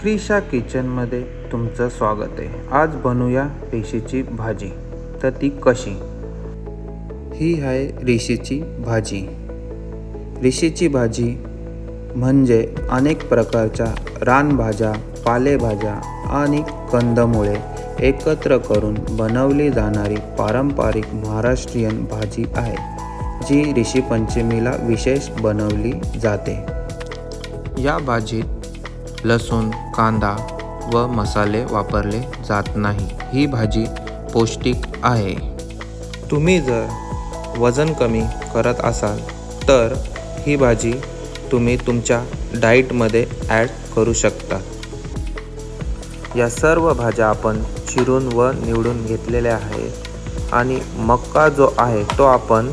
क्रिशा किचनमध्ये तुमचं स्वागत आहे. आज बनवूया रेशीची भाजी. तर ती कशी? ही आहे रेशीची भाजी. रेशीची भाजी म्हणजे अनेक प्रकारच्या रानभाज्या पालेभाज्या आणि कंदमुळे एकत्र करून बनवली जाणारी पारंपरिक महाराष्ट्रीयन भाजी आहे जी ऋषीपंचमीला विशेष बनवली जाते. या भाजीत लसूण कांदा व मसाले वापरले जात नाही. ही भाजी पौष्टिक आहे. तुम्ही जर वजन कमी करत असाल तर ही भाजी तुम्ही तुमच्या डाईटमध्ये ॲड करू शकता. या सर्व भाज्या आपण चिरून व निवडून घेतलेल्या आहे आणि मक्का जो आहे तो आपण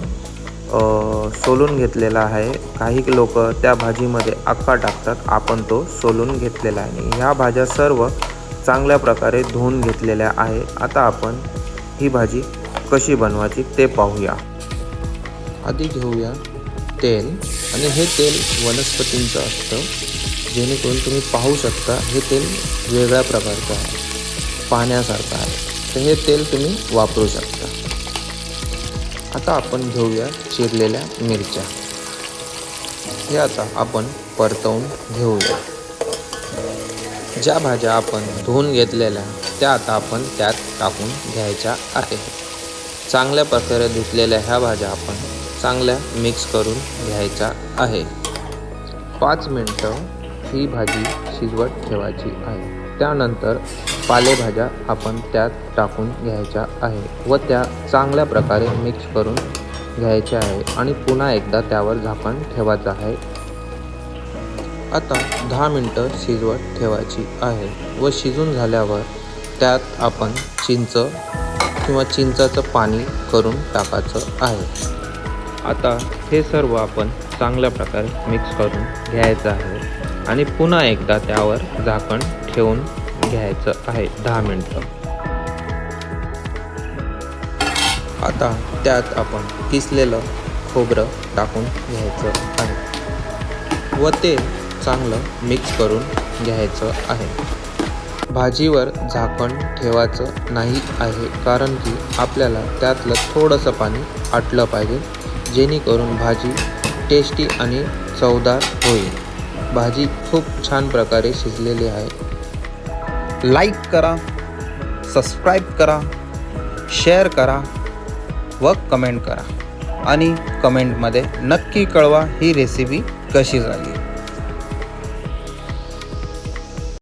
सोलून घेतलेला आहे. काही लोक त्या भाजीमध्ये अक्का टाकतात. आपण तो सोलून घेतलेला आहे. ह्या भाज्या सर्व चांगल्या प्रकारे धुवून घेतलेल्या आहे. आता आपण ही भाजी कशी बनवायची ते पाहूया. आधी घेऊया तेल. आणि हे तेल वनस्पतींचं असतं. जेणेकरून तुम्ही पाहू शकता हे तेल वेगळ्या प्रकारचं आहे. पाहण्यासारखं आहे. तर हे तेल तुम्ही वापरू शकता. आता आपण घेऊया चिरलेल्या मिरच्या. हे आता आपण परतवून घेऊया. ज्या भाज्या आपण धुवून घेतलेल्या त्या आता आपण त्यात टाकून घ्यायच्या आहे चांगल्या प्रकारे धुतलेल्या ह्या भाज्या आपण चांगल्या मिक्स करून घ्यायच्या आहे पाच मिनटं ही भाजी शिजवत ठेवायची आहे. त्यानंतर पालेभाज्या आपण त्यात टाकून घ्यायच्या आहे व त्या चांगल्या प्रकारे मिक्स करून घ्यायच्या आहे आणि पुन्हा एकदा त्यावर झाकण ठेवायचं आहे. आता दहा मिनटं शिजवत ठेवायची आहे व शिजून झाल्यावर त्यात आपण चिंच किंवा चिंचाचं पाणी करून टाकायचं आहे. आता हे सर्व आपण चांगल्या प्रकारे मिक्स करून घ्यायचं आहे. आणि पुन्हा एकदा त्यावर झाकण ठेवून घ्यायचं आहे दहा मिनटं. आता त्यात आपण किसलेलं खोबरं टाकून घ्यायचं आहे. व ते चांगलं मिक्स करून घ्यायचं आहे. भाजीवर झाकण ठेवायचं नाही आहे कारण की आपल्याला त्यातलं थोडंसं पाणी आटलं पाहिजे जेणेकरून भाजी टेस्टी आणि चवदार होईल. भाजी खूप छान प्रकारे शिजलेली आहे. लाईक करा सबस्क्राईब करा शेअर करा व कमेंट करा. आणि कमेंटमध्ये नक्की कळवा ही रेसिपी कशी झाली.